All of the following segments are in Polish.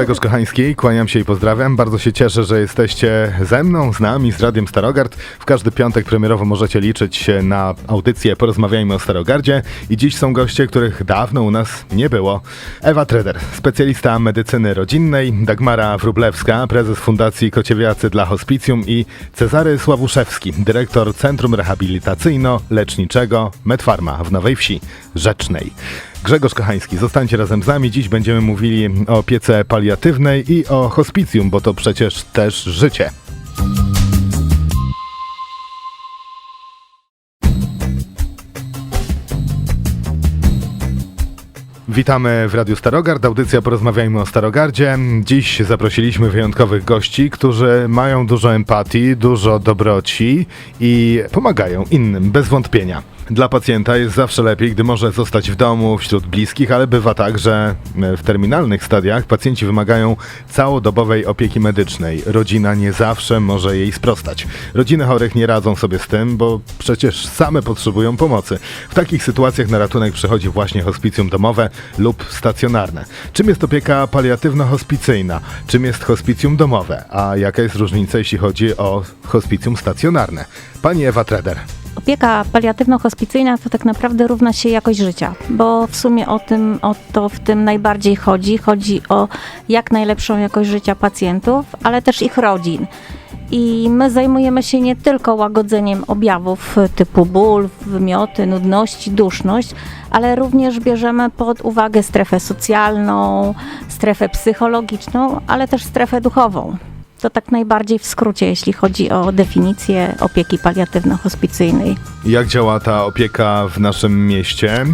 Grzegorz Kochański, kłaniam się i pozdrawiam. Bardzo się cieszę, że jesteście ze mną, z nami, z Radiem Starogard. W każdy piątek premierowo możecie liczyć na audycję Porozmawiajmy o Starogardzie. I dziś są goście, których dawno u nas nie było. Ewa Treder, specjalista medycyny rodzinnej, Dagmara Wrublewska, prezes Fundacji Kociewiacy dla Hospicjum i Cezary Sławuszewski, dyrektor Centrum Rehabilitacyjno-Leczniczego Medfarma w Nowej Wsi Rzecznej. Grzegorz Kochański, zostańcie razem z nami. Dziś będziemy mówili o opiece paliatywnej i o hospicjum, bo to przecież też życie. Witamy w Radiu Starogard, audycja Porozmawiajmy o Starogardzie. Dziś zaprosiliśmy wyjątkowych gości, którzy mają dużo empatii, dużo dobroci i pomagają innym, bez wątpienia. Dla pacjenta jest zawsze lepiej, gdy może zostać w domu, wśród bliskich, ale bywa tak, że w terminalnych stadiach pacjenci wymagają całodobowej opieki medycznej. Rodzina nie zawsze może jej sprostać. Rodziny chorych nie radzą sobie z tym, bo przecież same potrzebują pomocy. W takich sytuacjach na ratunek przychodzi właśnie hospicjum domowe lub stacjonarne. Czym jest opieka paliatywno-hospicyjna? Czym jest hospicjum domowe? A jaka jest różnica, jeśli chodzi o hospicjum stacjonarne? Pani Ewa Treder. Opieka paliatywno-hospicyjna to tak naprawdę równa się jakość życia, bo w sumie o, tym, o to w tym najbardziej chodzi. Chodzi o jak najlepszą jakość życia pacjentów, ale też ich rodzin. I my zajmujemy się nie tylko łagodzeniem objawów typu ból, wymioty, nudności, duszność, ale również bierzemy pod uwagę strefę socjalną, strefę psychologiczną, ale też strefę duchową. To tak najbardziej w skrócie, jeśli chodzi o definicję opieki paliatywno-hospicyjnej. Jak działa ta opieka w naszym mieście?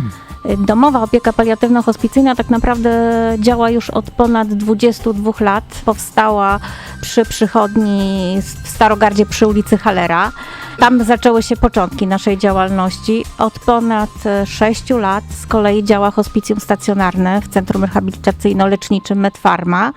Domowa opieka paliatywno-hospicyjna tak naprawdę działa już od ponad 22 lat. Powstała przy przychodni w Starogardzie przy ulicy Halera. Tam zaczęły się początki naszej działalności. Od ponad 6 lat z kolei działa hospicjum stacjonarne w Centrum Rehabilitacyjno-Leczniczym Medfarma.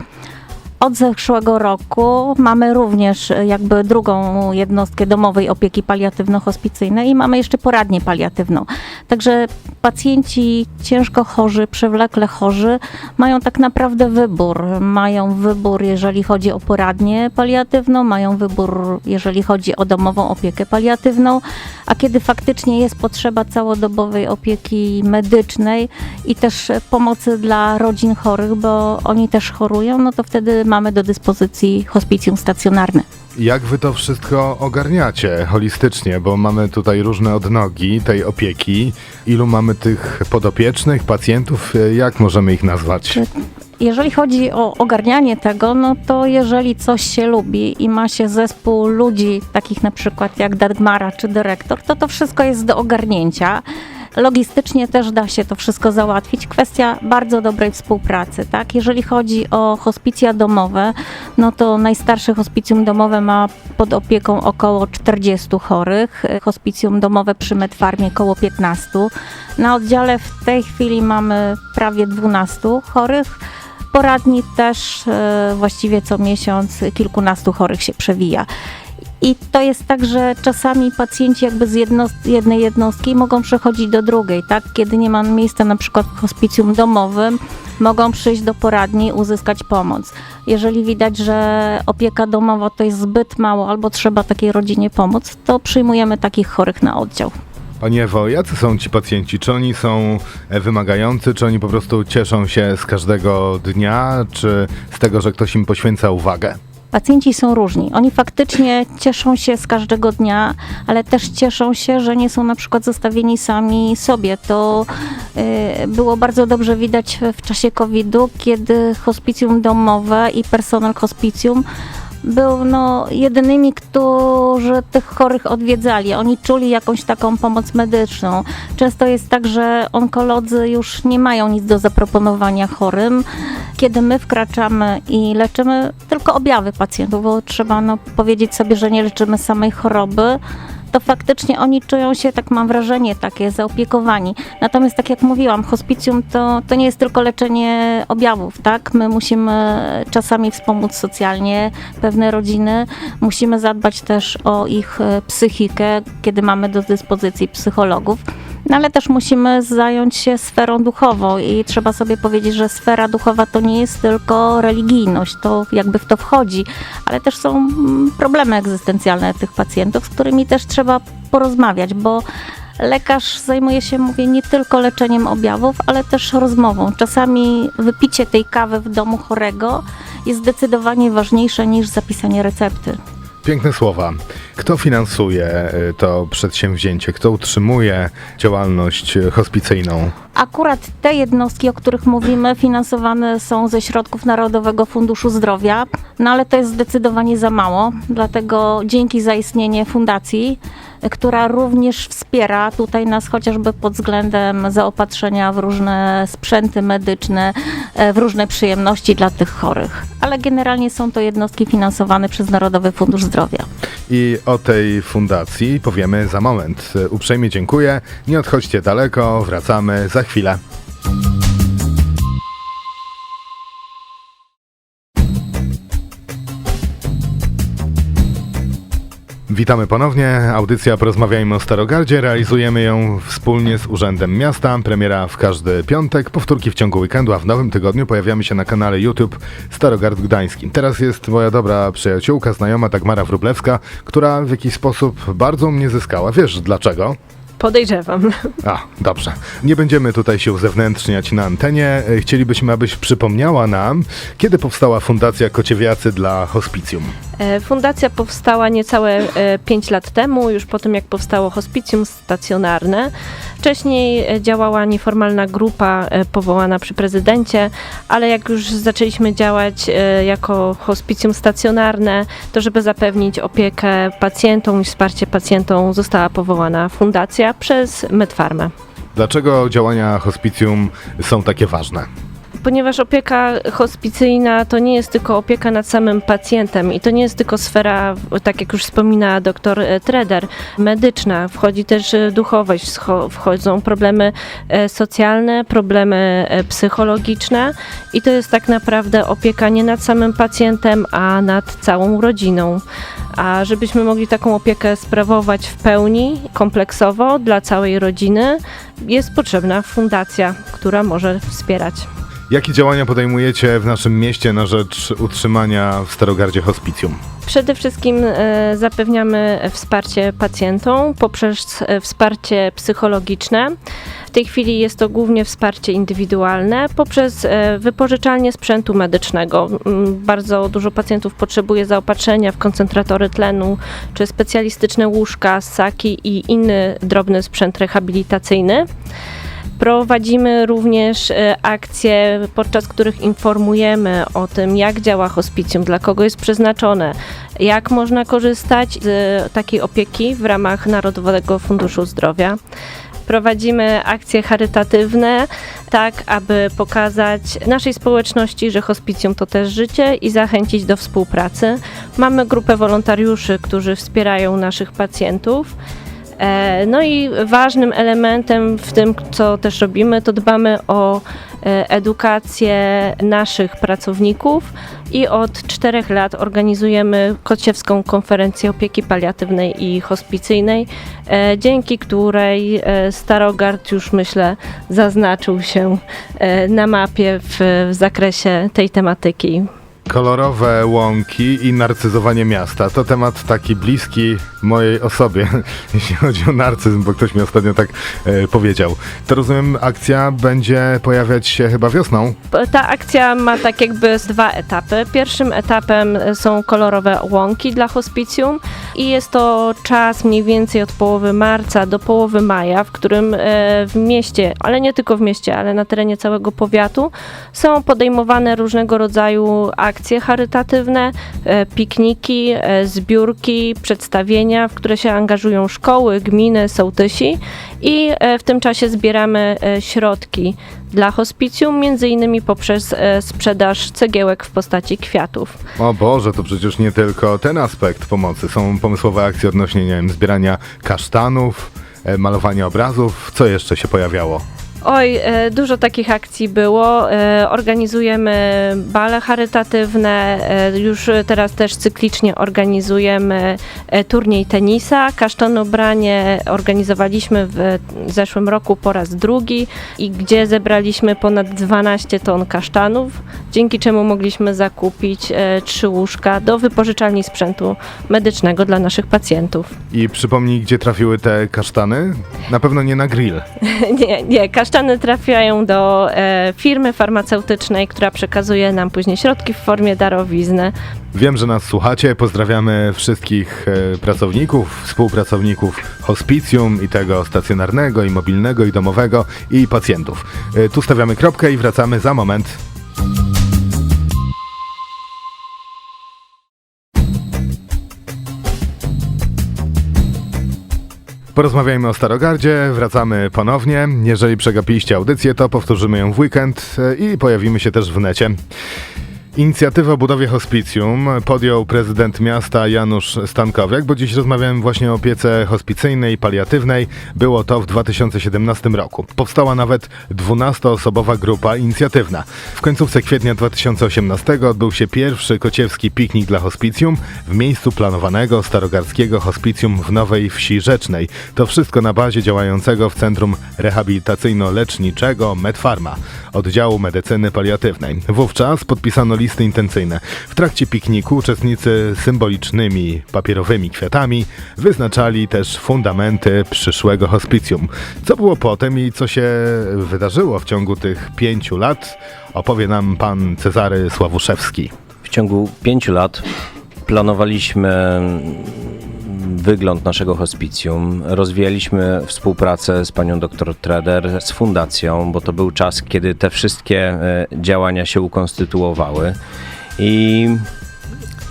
Od zeszłego roku mamy również jakby drugą jednostkę domowej opieki paliatywno-hospicyjnej i mamy jeszcze poradnię paliatywną. Także pacjenci ciężko chorzy, przewlekle chorzy mają tak naprawdę wybór. Mają wybór, jeżeli chodzi o poradnię paliatywną, mają wybór, jeżeli chodzi o domową opiekę paliatywną, a kiedy faktycznie jest potrzeba całodobowej opieki medycznej i też pomocy dla rodzin chorych, bo oni też chorują, no to wtedy mamy do dyspozycji hospicjum stacjonarne. Jak wy to wszystko ogarniacie holistycznie, bo mamy tutaj różne odnogi tej opieki. Ilu mamy tych podopiecznych, pacjentów? Jak możemy ich nazwać? Jeżeli chodzi o ogarnianie tego, no to jeżeli coś się lubi i ma się zespół ludzi, takich na przykład jak Dagmara czy dyrektor, to to wszystko jest do ogarnięcia. Logistycznie też da się to wszystko załatwić. Kwestia bardzo dobrej współpracy, tak? Jeżeli chodzi o hospicja domowe, no to najstarsze hospicjum domowe ma pod opieką około 40 chorych, hospicjum domowe przy Medfarmie około 15. Na oddziale w tej chwili mamy prawie 12 chorych. Poradni też e, właściwie co miesiąc kilkunastu chorych się przewija. I to jest tak, że czasami pacjenci jakby z jednost jednej jednostki mogą przechodzić do drugiej, tak? Kiedy nie ma miejsca na przykład w hospicjum domowym, mogą przyjść do poradni, uzyskać pomoc. Jeżeli widać, że opieka domowa to jest zbyt mało albo trzeba takiej rodzinie pomóc, to przyjmujemy takich chorych na oddział. Pani Ewo, jacy są ci pacjenci? Czy oni są wymagający, czy oni po prostu cieszą się z każdego dnia, czy z tego, że ktoś im poświęca uwagę? Pacjenci są różni. Oni faktycznie cieszą się z każdego dnia, ale też cieszą się, że nie są na przykład zostawieni sami sobie. To y, było bardzo dobrze widać w czasie COVID-u, kiedy hospicjum domowe i personel hospicjum był no, jedynymi, którzy tych chorych odwiedzali. Oni czuli jakąś taką pomoc medyczną. Często jest tak, że onkolodzy już nie mają nic do zaproponowania chorym. Kiedy my wkraczamy i leczymy tylko objawy pacjentów, bo trzeba no, powiedzieć sobie, że nie leczymy samej choroby, to faktycznie oni czują się, tak mam wrażenie, takie zaopiekowani. Natomiast tak jak mówiłam, hospicjum to, to nie jest tylko leczenie objawów, tak? My musimy czasami wspomóc socjalnie pewne rodziny, musimy zadbać też o ich e, psychikę, kiedy mamy do dyspozycji psychologów. No ale też musimy zająć się sferą duchową i trzeba sobie powiedzieć, że sfera duchowa to nie jest tylko religijność, to jakby w to wchodzi, ale też są mm, problemy egzystencjalne tych pacjentów, z którymi też trzeba porozmawiać, bo lekarz zajmuje się, mówię, nie tylko leczeniem objawów, ale też rozmową. Czasami wypicie tej kawy w domu chorego jest zdecydowanie ważniejsze niż zapisanie recepty. Piękne słowa. Kto finansuje y, to przedsięwzięcie? Kto utrzymuje działalność y, hospicyjną? Akurat te jednostki, o których mówimy, finansowane są ze środków Narodowego Funduszu Zdrowia, no ale to jest zdecydowanie za mało, dlatego dzięki zaistnienie fundacji, która również wspiera tutaj nas chociażby pod względem zaopatrzenia w różne sprzęty medyczne, e, w różne przyjemności dla tych chorych. Ale generalnie są to jednostki finansowane przez Narodowy Fundusz Zdrowia. I o tej fundacji powiemy za moment. Y, Uprzejmie dziękuję. Nie odchodźcie daleko, wracamy za chwilę. Witamy ponownie. Audycja Porozmawiajmy o Starogardzie. Realizujemy ją wspólnie z Urzędem Miasta. Premiera w każdy piątek, powtórki w ciągu weekendu, a w nowym tygodniu pojawiamy się na kanale YouTube Starogard Gdański. Teraz jest moja dobra przyjaciółka, znajoma Dagmara Wrublewska, która w jakiś sposób bardzo mnie zyskała. Wiesz dlaczego? Podejrzewam. A, dobrze. Nie będziemy tutaj się uzewnętrzniać na antenie. Chcielibyśmy, abyś przypomniała nam, kiedy powstała Fundacja Kociewiacy dla Hospicjum. E, Fundacja powstała niecałe 5 lat temu, już po tym jak powstało hospicjum stacjonarne. Wcześniej e, działała nieformalna grupa e, powołana przy prezydencie, ale jak już zaczęliśmy działać e, jako hospicjum stacjonarne, to żeby zapewnić opiekę pacjentom i wsparcie pacjentom została powołana fundacja przez Medfarmę. Dlaczego działania hospicjum są takie ważne? Ponieważ opieka hospicyjna to nie jest tylko opieka nad samym pacjentem i to nie jest tylko sfera, tak jak już wspomina dr Treder, medyczna. Wchodzi też e, duchowość, wchodzą problemy e, socjalne, problemy e, psychologiczne i to jest tak naprawdę opieka nie nad samym pacjentem, a nad całą rodziną. A żebyśmy mogli taką opiekę sprawować w pełni, kompleksowo dla całej rodziny, jest potrzebna fundacja, która może wspierać. Jakie działania podejmujecie w naszym mieście na rzecz utrzymania w Starogardzie hospicjum? Przede wszystkim e, zapewniamy wsparcie pacjentom poprzez e, wsparcie psychologiczne. W tej chwili jest to głównie wsparcie indywidualne poprzez e, wypożyczalnię sprzętu medycznego. Bardzo dużo pacjentów potrzebuje zaopatrzenia w koncentratory tlenu czy specjalistyczne łóżka, ssaki i inny drobny sprzęt rehabilitacyjny. Prowadzimy również e, akcje, podczas których informujemy o tym, jak działa hospicjum, dla kogo jest przeznaczone, jak można korzystać z e, takiej opieki w ramach Narodowego Funduszu Zdrowia. Prowadzimy akcje charytatywne, tak aby pokazać naszej społeczności, że hospicjum to też życie i zachęcić do współpracy. Mamy grupę wolontariuszy, którzy wspierają naszych pacjentów. E, No i ważnym elementem w tym, co też robimy, to dbamy o e, edukację naszych pracowników i od czterech lat organizujemy Kociewską Konferencję Opieki Paliatywnej i Hospicyjnej, e, dzięki której Starogard już myślę zaznaczył się na mapie w zakresie tej tematyki. Kolorowe łąki i narcyzowanie miasta to temat taki bliski mojej osobie, jeśli chodzi o narcyzm, bo ktoś mi ostatnio tak e, powiedział. To rozumiem, akcja będzie pojawiać się chyba wiosną. Ta akcja ma tak jakby dwa etapy. Pierwszym etapem są kolorowe łąki dla hospicjum i jest to czas mniej więcej od połowy marca do połowy maja, w którym e, w mieście, ale nie tylko w mieście, ale na terenie całego powiatu są podejmowane różnego rodzaju akcje charytatywne, e, pikniki, e, zbiórki, przedstawienia, w które się angażują szkoły, gminy, sołtysi i e, w tym czasie zbieramy środki dla hospicjum, między innymi poprzez sprzedaż cegiełek w postaci kwiatów. O Boże, to przecież nie tylko ten aspekt pomocy. Są pomysłowe akcje odnośnie, nie wiem, zbierania kasztanów, malowania obrazów. Co jeszcze się pojawiało? Oj, e, dużo takich akcji było. E, Organizujemy bale charytatywne, e, już teraz też cyklicznie organizujemy turniej tenisa. Kasztanobranie organizowaliśmy w zeszłym roku po raz drugi i gdzie zebraliśmy ponad 12 ton kasztanów, dzięki czemu mogliśmy zakupić e, trzy łóżka do wypożyczalni sprzętu medycznego dla naszych pacjentów. I przypomnij, gdzie trafiły te kasztany? Na pewno nie na grill. Nie, nie, kasztany trafiają do e, firmy farmaceutycznej, która przekazuje nam później środki w formie darowizny. Wiem, że nas słuchacie. Pozdrawiamy wszystkich e, pracowników, współpracowników hospicjum i tego stacjonarnego, i mobilnego, i domowego, i pacjentów. Tu stawiamy kropkę i wracamy za moment. Porozmawiajmy o Starogardzie, wracamy ponownie. Jeżeli przegapiliście audycję, to powtórzymy ją w weekend e, i pojawimy się też w necie. Inicjatywę o budowie hospicjum podjął prezydent miasta Janusz Stankowiak, bo dziś rozmawiałem właśnie o opiece hospicyjnej, paliatywnej. Było to w 2017 roku. Powstała nawet 12-osobowa grupa inicjatywna. W końcówce kwietnia 2018 odbył się pierwszy kociewski piknik dla hospicjum w miejscu planowanego starogardzkiego hospicjum w Nowej Wsi Rzecznej. To wszystko na bazie działającego w Centrum Rehabilitacyjno-Leczniczego Medfarma, oddziału medycyny paliatywnej. Wówczas podpisano listy intencyjne. W trakcie pikniku uczestnicy symbolicznymi papierowymi kwiatami wyznaczali też fundamenty przyszłego hospicjum. Co było potem i co się wydarzyło w ciągu tych pięciu lat, opowie nam pan Cezary Sławuszewski. W ciągu pięciu lat planowaliśmy wygląd naszego hospicjum. Rozwijaliśmy współpracę z panią dr Treder, z fundacją, bo to był czas, kiedy te wszystkie e, działania się ukonstytuowały. I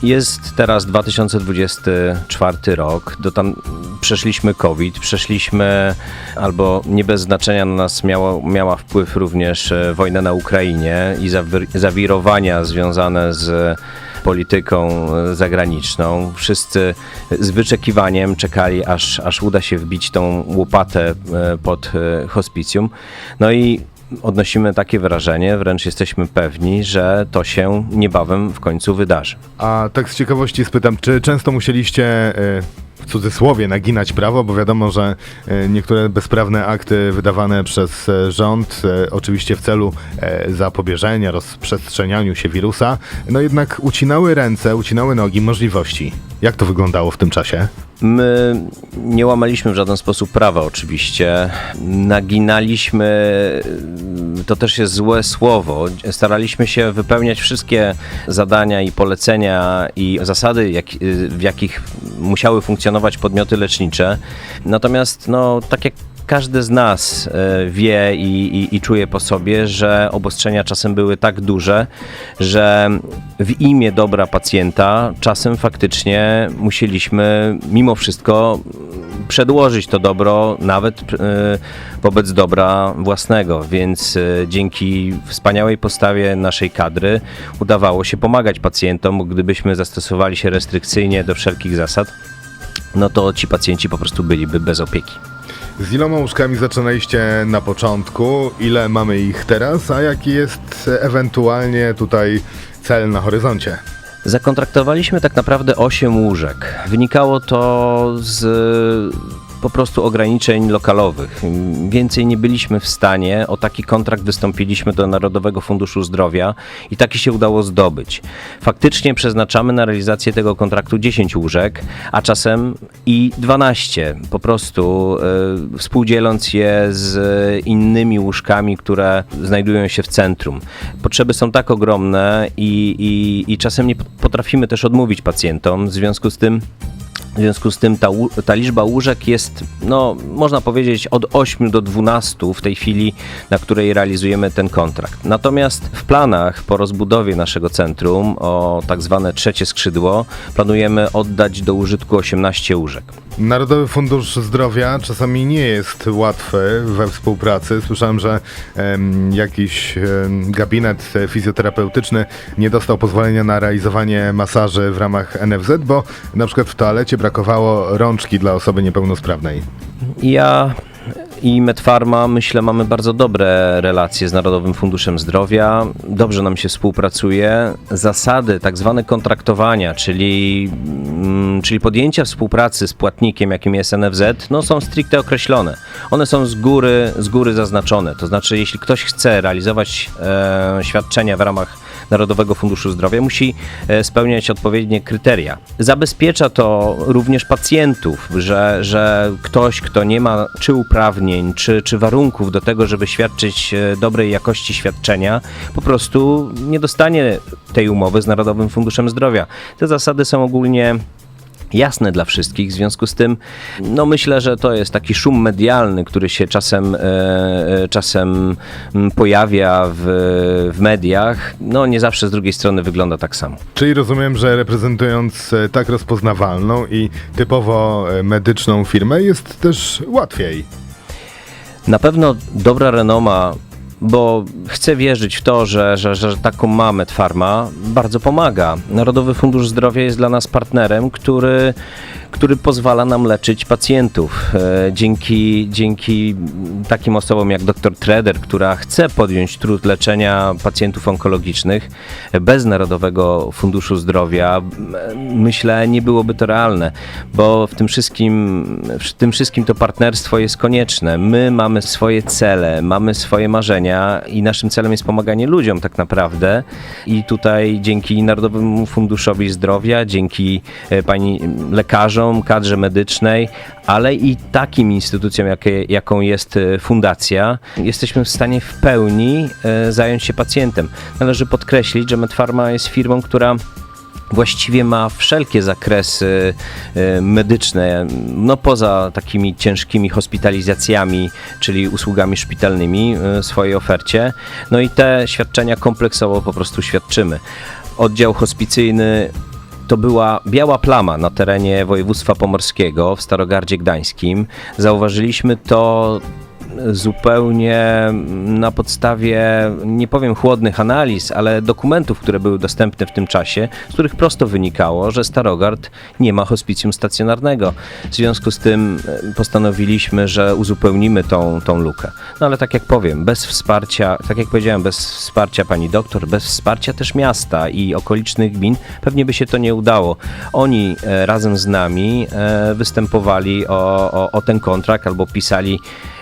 jest teraz 2024 rok, do tam przeszliśmy COVID, przeszliśmy albo nie bez znaczenia na nas miało, miała wpływ również e, wojna na Ukrainie i zawir- zawirowania związane z polityką e, zagraniczną. Wszyscy z wyczekiwaniem czekali, aż, aż uda się wbić tą łopatę e, pod e, hospicjum. No i odnosimy takie wrażenie, wręcz jesteśmy pewni, że to się niebawem w końcu wydarzy. A tak z ciekawości spytam, czy często musieliście w cudzysłowie naginać prawo, bo wiadomo, że e, niektóre bezprawne akty wydawane przez e, rząd, e, oczywiście w celu zapobieżenia rozprzestrzenianiu się wirusa, no jednak ucinały ręce, ucinały nogi możliwości. Jak to wyglądało w tym czasie? My nie łamaliśmy w żaden sposób prawa, oczywiście. Naginaliśmy, to też jest złe słowo. Staraliśmy się wypełniać wszystkie zadania i polecenia i zasady, jak, w jakich musiały funkcjonować podmioty lecznicze. Natomiast, no, tak jak każdy z nas e, wie i, i, i czuje po sobie, że obostrzenia czasem były tak duże, że w imię dobra pacjenta czasem faktycznie musieliśmy mimo wszystko przedłożyć to dobro nawet e, wobec dobra własnego, więc e, dzięki wspaniałej postawie naszej kadry udawało się pomagać pacjentom, gdybyśmy zastosowali się restrykcyjnie do wszelkich zasad, no to ci pacjenci po prostu byliby bez opieki. Z iloma łóżkami zaczynaliście na początku? Ile mamy ich teraz? A jaki jest ewentualnie tutaj cel na horyzoncie? Zakontraktowaliśmy tak naprawdę 8 łóżek. Wynikało to z po prostu ograniczeń lokalowych. Więcej nie byliśmy w stanie. O taki kontrakt wystąpiliśmy do Narodowego Funduszu Zdrowia i taki się udało zdobyć. Faktycznie przeznaczamy na realizację tego kontraktu 10 łóżek, a czasem i 12. Po prostu y, współdzieląc je z innymi łóżkami, które znajdują się w centrum. Potrzeby są tak ogromne i, i, i czasem nie potrafimy też odmówić pacjentom. W związku z tym w związku z tym ta, ta liczba łóżek jest, no, można powiedzieć, od 8 do 12 w tej chwili, na której realizujemy ten kontrakt. Natomiast w planach po rozbudowie naszego centrum o tak zwane trzecie skrzydło planujemy oddać do użytku 18 łóżek. Narodowy Fundusz Zdrowia czasami nie jest łatwy we współpracy. Słyszałem, że em, jakiś em, gabinet fizjoterapeutyczny nie dostał pozwolenia na realizowanie masaży w ramach NFZ, bo na przykład w toalecie brakowało rączki dla osoby niepełnosprawnej. Ja i Medfarma, myślę, mamy bardzo dobre relacje z Narodowym Funduszem Zdrowia. Dobrze nam się współpracuje. Zasady tak zwane kontraktowania, czyli, mm, czyli podjęcia współpracy z płatnikiem, jakim jest NFZ, no, są stricte określone. One są z góry, z góry zaznaczone. To znaczy, jeśli ktoś chce realizować e, świadczenia w ramach Narodowego Funduszu Zdrowia, musi e, spełniać odpowiednie kryteria. Zabezpiecza to również pacjentów, że, że ktoś, kto nie ma czy uprawnień, czy, czy warunków do tego, żeby świadczyć e, dobrej jakości świadczenia, po prostu nie dostanie tej umowy z Narodowym Funduszem Zdrowia. Te zasady są ogólnie jasne dla wszystkich. W związku z tym, no myślę, że to jest taki szum medialny, który się czasem, e, e, czasem mm, pojawia w, w mediach. No nie zawsze z drugiej strony wygląda tak samo. Czyli rozumiem, że reprezentując e, tak rozpoznawalną i typowo medyczną firmę jest też łatwiej. Na pewno dobra renoma, bo chcę wierzyć w to, że, że, że taką mamy Farma bardzo pomaga. Narodowy Fundusz Zdrowia jest dla nas partnerem, który, który pozwala nam leczyć pacjentów. E, Dzięki, dzięki takim osobom jak dr Treder, która chce podjąć trud leczenia pacjentów onkologicznych bez Narodowego Funduszu Zdrowia, myślę, nie byłoby to realne, bo w tym wszystkim, w tym wszystkim to partnerstwo jest konieczne. My mamy swoje cele, mamy swoje marzenia i naszym celem jest pomaganie ludziom tak naprawdę. I tutaj dzięki Narodowemu Funduszowi Zdrowia, dzięki e, pani lekarzom, kadrze medycznej, ale i takim instytucjom, jakie, jaką jest e, fundacja, jesteśmy w stanie w pełni e, zająć się pacjentem. Należy podkreślić, że Medfarma jest firmą, która właściwie ma wszelkie zakresy e, medyczne, no poza takimi ciężkimi hospitalizacjami, czyli usługami szpitalnymi e, w swojej ofercie. No i te świadczenia kompleksowo po prostu świadczymy. Oddział hospicyjny to była biała plama na terenie województwa pomorskiego w Starogardzie Gdańskim. Zauważyliśmy to zupełnie na podstawie, nie powiem chłodnych analiz, ale dokumentów, które były dostępne w tym czasie, z których prosto wynikało, że Starogard nie ma hospicjum stacjonarnego. W związku z tym e, postanowiliśmy, że uzupełnimy tą, tą lukę. No ale tak jak powiem, bez wsparcia, tak jak powiedziałem, bez wsparcia pani doktor, bez wsparcia też miasta i okolicznych gmin, pewnie by się to nie udało. Oni e, razem z nami e, występowali o, o, o ten kontrakt albo pisali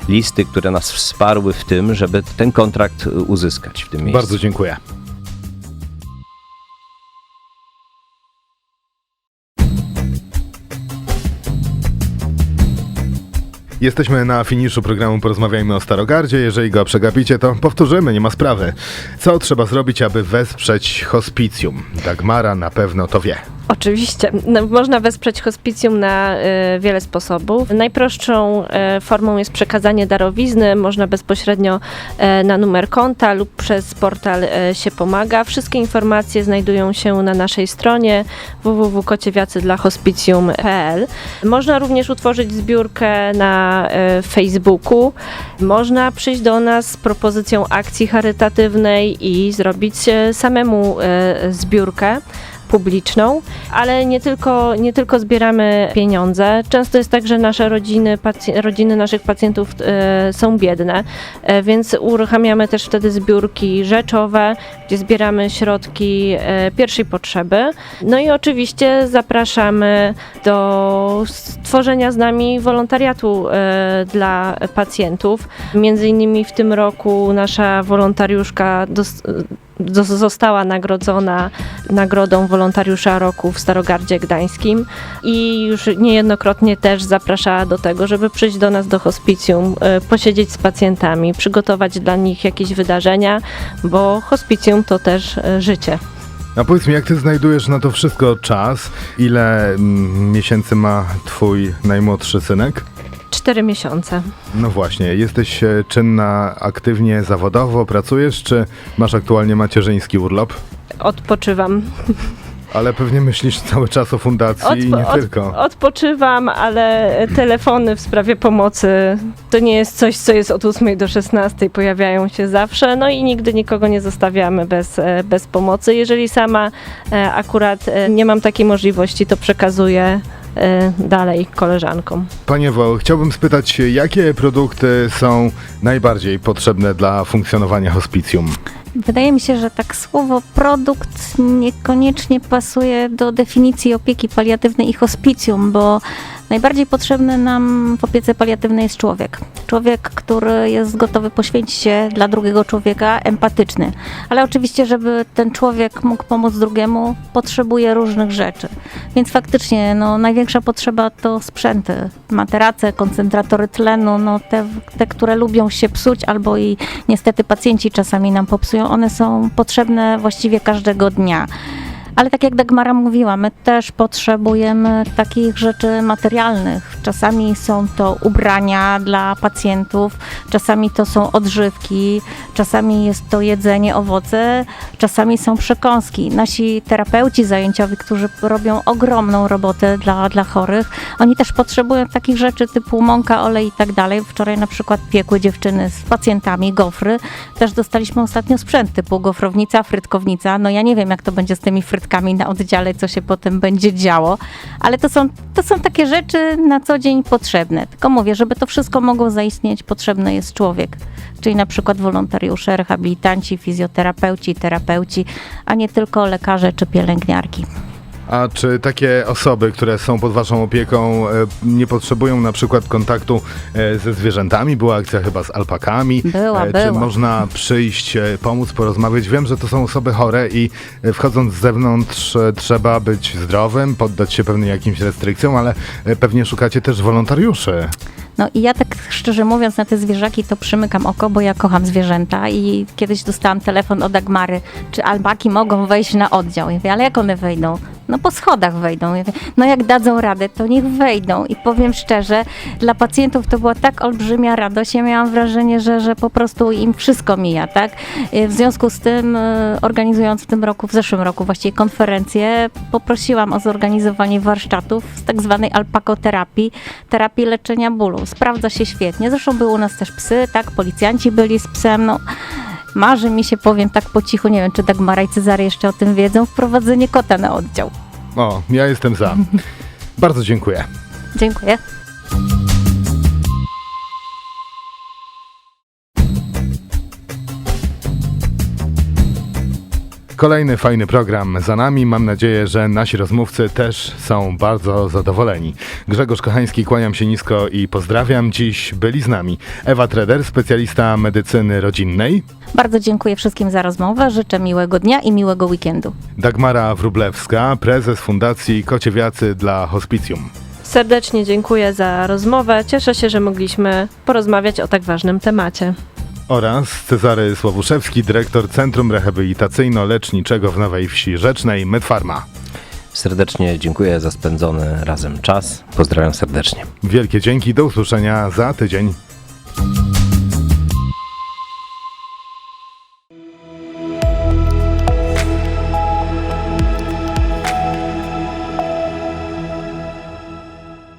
listy, które nas wsparły w tym, żeby ten kontrakt y, uzyskać w tym miejscu. Bardzo dziękuję. Jesteśmy na finiszu programu Porozmawiajmy o Starogardzie. Jeżeli go przegapicie, to powtórzymy, nie ma sprawy. Co trzeba zrobić, aby wesprzeć hospicjum? Dagmara na pewno to wie. Oczywiście. No, można wesprzeć hospicjum na y, wiele sposobów. Najprostszą y, formą jest przekazanie darowizny. Można bezpośrednio y, na numer konta lub przez portal y, się pomaga. Wszystkie informacje znajdują się na naszej stronie www.kociewiacydlahospicjum.pl. Można również utworzyć zbiórkę na y, Facebooku. Można przyjść do nas z propozycją akcji charytatywnej i zrobić y, samemu y, zbiórkę publiczną, ale nie tylko, nie tylko zbieramy pieniądze. Często jest tak, że nasze rodziny, rodziny naszych pacjentów e, są biedne, e, więc uruchamiamy też wtedy zbiórki rzeczowe, gdzie zbieramy środki e, pierwszej potrzeby. No i oczywiście zapraszamy do stworzenia z nami wolontariatu dla pacjentów. Między innymi w tym roku nasza wolontariuszka została nagrodzona nagrodą wolontariusza roku w Starogardzie Gdańskim i już niejednokrotnie też zapraszała do tego, żeby przyjść do nas do hospicjum, e, posiedzieć z pacjentami, przygotować dla nich jakieś wydarzenia, bo hospicjum to też e, życie. A powiedz mi, jak ty znajdujesz na to wszystko czas? Ile mm, miesięcy ma twój najmłodszy synek? Cztery miesiące. No właśnie, jesteś e, czynna aktywnie zawodowo, pracujesz, czy masz aktualnie macierzyński urlop? Odpoczywam. Ale pewnie myślisz cały czas o fundacji i nie od- tylko. Odpoczywam, ale telefony w sprawie pomocy to nie jest coś, co jest od 8 do 16, pojawiają się zawsze, no i nigdy nikogo nie zostawiamy bez, e, bez pomocy. Jeżeli sama e, akurat nie mam takiej możliwości, to przekazuję dalej koleżankom. Panie Wo, chciałbym spytać się, jakie produkty są najbardziej potrzebne dla funkcjonowania hospicjum? Wydaje mi się, że tak słowo produkt niekoniecznie pasuje do definicji opieki paliatywnej i hospicjum, bo najbardziej potrzebny nam w opiece paliatywnej jest człowiek. Człowiek, który jest gotowy poświęcić się dla drugiego człowieka, empatyczny. Ale oczywiście, żeby ten człowiek mógł pomóc drugiemu, potrzebuje różnych rzeczy. Więc faktycznie no, największa potrzeba to sprzęty, materace, koncentratory tlenu, no, te, te, które lubią się psuć albo i niestety pacjenci czasami nam popsują, one są potrzebne właściwie każdego dnia. Ale tak jak Dagmara mówiła, my też potrzebujemy takich rzeczy materialnych. Czasami są to ubrania dla pacjentów, czasami to są odżywki, czasami jest to jedzenie, owoce, czasami są przekąski. Nasi terapeuci zajęciowi, którzy robią ogromną robotę dla, dla chorych, oni też potrzebują takich rzeczy typu mąka, olej i tak dalej. Wczoraj na przykład piekły dziewczyny z pacjentami gofry. Też dostaliśmy ostatnio sprzęt typu gofrownica, frytkownica. No ja nie wiem, jak to będzie z tymi frytkami na oddziale, co się potem będzie działo, ale to są, to są takie rzeczy na co dzień potrzebne. Tylko mówię, żeby to wszystko mogło zaistnieć, potrzebny jest człowiek. Czyli na przykład wolontariusze, rehabilitanci, fizjoterapeuci, terapeuci, a nie tylko lekarze czy pielęgniarki. A czy takie osoby, które są pod waszą opieką, e, nie potrzebują na przykład kontaktu e, ze zwierzętami? Była akcja chyba z alpakami. Była, E, Czy była. można przyjść, pomóc, porozmawiać? Wiem, że to są osoby chore i wchodząc z zewnątrz trzeba być zdrowym, poddać się pewnym jakimś restrykcjom, ale pewnie szukacie też wolontariuszy. No i ja tak szczerze mówiąc na te zwierzaki to przymykam oko, bo ja kocham zwierzęta i kiedyś dostałam telefon od Agmary, czy albaki mogą wejść na oddział. Ja mówię, ale jak one wejdą? No po schodach wejdą. No jak dadzą radę, to niech wejdą. I powiem szczerze, dla pacjentów to była tak olbrzymia radość. Ja miałam wrażenie, że, że po prostu im wszystko mija, tak? W związku z tym, e, organizując w tym roku, w zeszłym roku właściwie konferencję, poprosiłam o zorganizowanie warsztatów z tak zwanej alpakoterapii, terapii leczenia bólu. Sprawdza się świetnie. Zresztą były u nas też psy, tak? Policjanci byli z psem, no. Marzy mi się, powiem tak po cichu, nie wiem, czy Dagmara i Cezary jeszcze o tym wiedzą, wprowadzenie kota na oddział. O, ja jestem za. Bardzo dziękuję. Dziękuję. Kolejny fajny program za nami. Mam nadzieję, że nasi rozmówcy też są bardzo zadowoleni. Grzegorz Kochański, kłaniam się nisko i pozdrawiam. Dziś byli z nami Ewa Treder, specjalista medycyny rodzinnej, Bardzo dziękuję wszystkim za rozmowę. Życzę miłego dnia i miłego weekendu. Dagmara Wrublewska, prezes Fundacji Kociewiacy dla Hospicjum. Serdecznie dziękuję za rozmowę. Cieszę się, że mogliśmy porozmawiać o tak ważnym temacie. Oraz Cezary Słowuszewski, dyrektor Centrum Rehabilitacyjno-Leczniczego w Nowej Wsi Rzecznej, Medfarma. Serdecznie dziękuję za spędzony razem czas. Pozdrawiam serdecznie. Wielkie dzięki, do usłyszenia za tydzień.